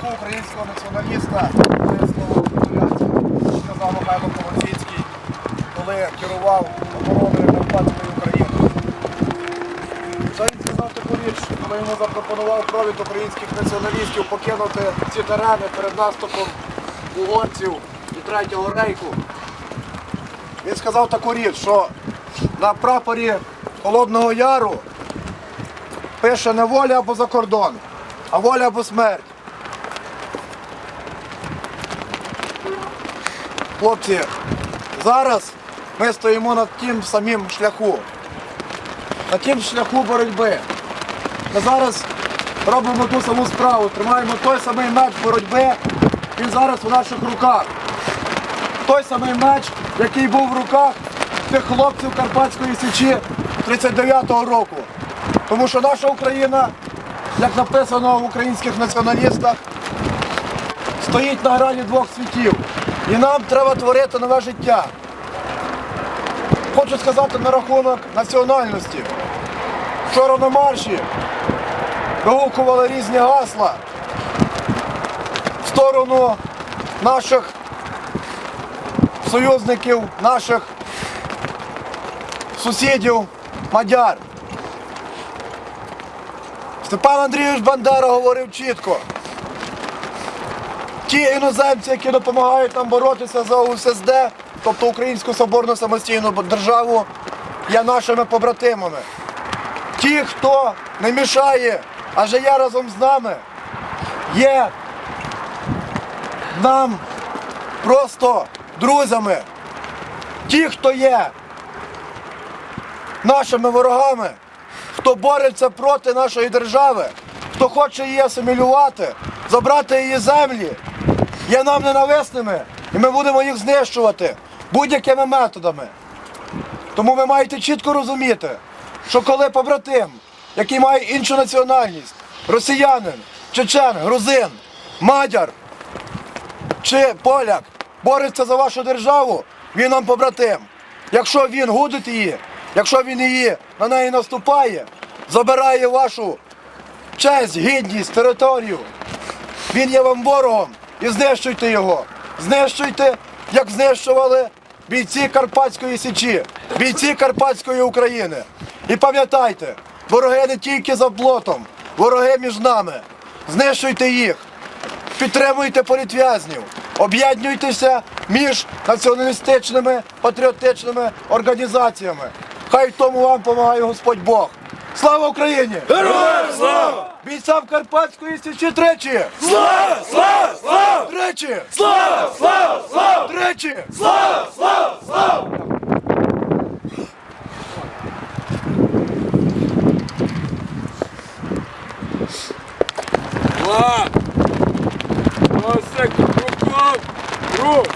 зразку українського націоналіста сказав Михайло Колосіцький, коли керував обороною Карпатської України. Та сказав таку річ, коли йому запропонував провід українських націоналістів покинути ці терени перед наступом угорців і Третього рейку. Він сказав таку річ, що на прапорі Холодного Яру пише не воля або за кордон, а воля або смерть. Хлопці, зараз ми стоїмо на тим самим шляху, на тим шляху боротьби. Ми зараз робимо ту саму справу, тримаємо той самий меч боротьби, він зараз у наших руках. Той самий меч, який був в руках тих хлопців Карпатської Січі 39-го року. Тому що наша Україна, як написано в українських націоналістах, стоїть на грані двох світів. І нам треба творити нове життя. Хочу сказати на рахунок національності. Вчора на марші вигукували різні гасла в сторону наших союзників, наших сусідів, мадяр. Степан Андрійович Бандера говорив чітко. Ті іноземці, які допомагають нам боротися за УССД, тобто Українську Соборну самостійну державу, є нашими побратимами. Ті, хто не мішає, а є разом з нами, є нам просто друзями. Ті, хто є нашими ворогами, хто бореться проти нашої держави, хто хоче її асимілювати, забрати її землі, є нам ненависними, і ми будемо їх знищувати будь-якими методами. Тому ви маєте чітко розуміти, що коли побратим, який має іншу національність, росіянин, чечен, грузин, мадяр чи поляк бореться за вашу державу, він нам побратим. Якщо він гудить її, якщо він її на неї наступає, забирає вашу честь, гідність, територію, він є вам ворогом і знищуйте його. Знищуйте, як знищували бійці Карпатської Січі, бійці Карпатської України. І пам'ятайте, вороги не тільки за блотом, вороги між нами. Знищуйте їх, підтримуйте політв'язнів, об'єднуйтеся між націоналістичними патріотичними організаціями. Хай в тому вам допомагає Господь Бог. Слава Україні! Героям слава! Бійцям Карпатської Січі тричі! Слава! Слава! Слава! Тричі! Слава! Слава! Слава! Тричі! Слава! Слава! Слава! Два сектор! Рух! Рух!